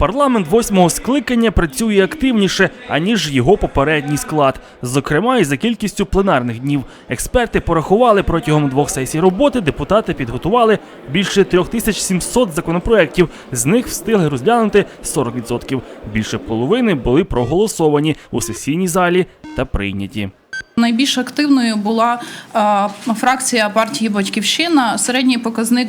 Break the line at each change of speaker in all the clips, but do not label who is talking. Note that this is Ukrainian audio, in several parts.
Парламент восьмого скликання працює активніше, аніж його попередній склад, зокрема і за кількістю пленарних днів. Експерти порахували протягом двох сесій роботи. Депутати підготували більше 3700 законопроєктів. З них встигли розглянути 40%. Більше половини були проголосовані у сесійній залі та прийняті.
Найбільш активною була е, фракція партії Батьківщина. Середній показник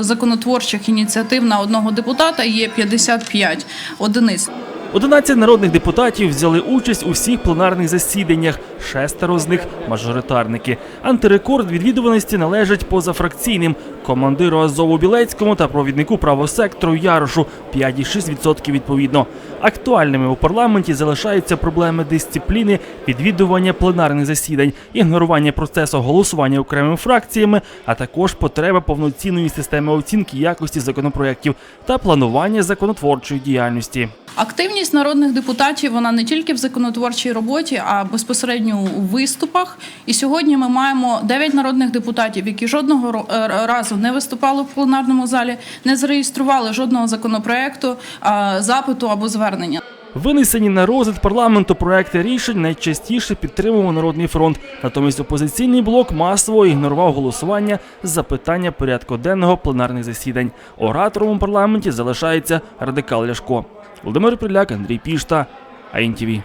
законотворчих ініціатив на одного депутата є 55 одиниць.
11 народних депутатів взяли участь у всіх пленарних засіданнях. Шестеро з них мажоритарники. Антирекорд відвідуваності належить позафракційним командиру Азову Білецькому та провіднику правосектору Ярошу 5,6% відповідно. Актуальними у парламенті залишаються проблеми дисципліни, відвідування пленарних засідань, ігнорування процесу голосування окремими фракціями, а також потреба повноцінної системи оцінки якості законопроєктів та планування законотворчої діяльності.
Активність народних депутатів вона не тільки в законотворчій роботі, а безпосередньо у виступах. І сьогодні ми маємо 9 народних депутатів, які жодного е, разу не виступали в пленарному залі, не зареєстрували жодного законопроекту, запиту або звернення.
Винесені на розгляд парламенту проекти рішень найчастіше підтримував Народний фронт. Натомість опозиційний блок масово ігнорував голосування за питання порядку денного пленарних засідань. Оратором у парламенті залишається радикал Ляшко. Володимир Приляк, Андрій Пішта, АІНТІВІ.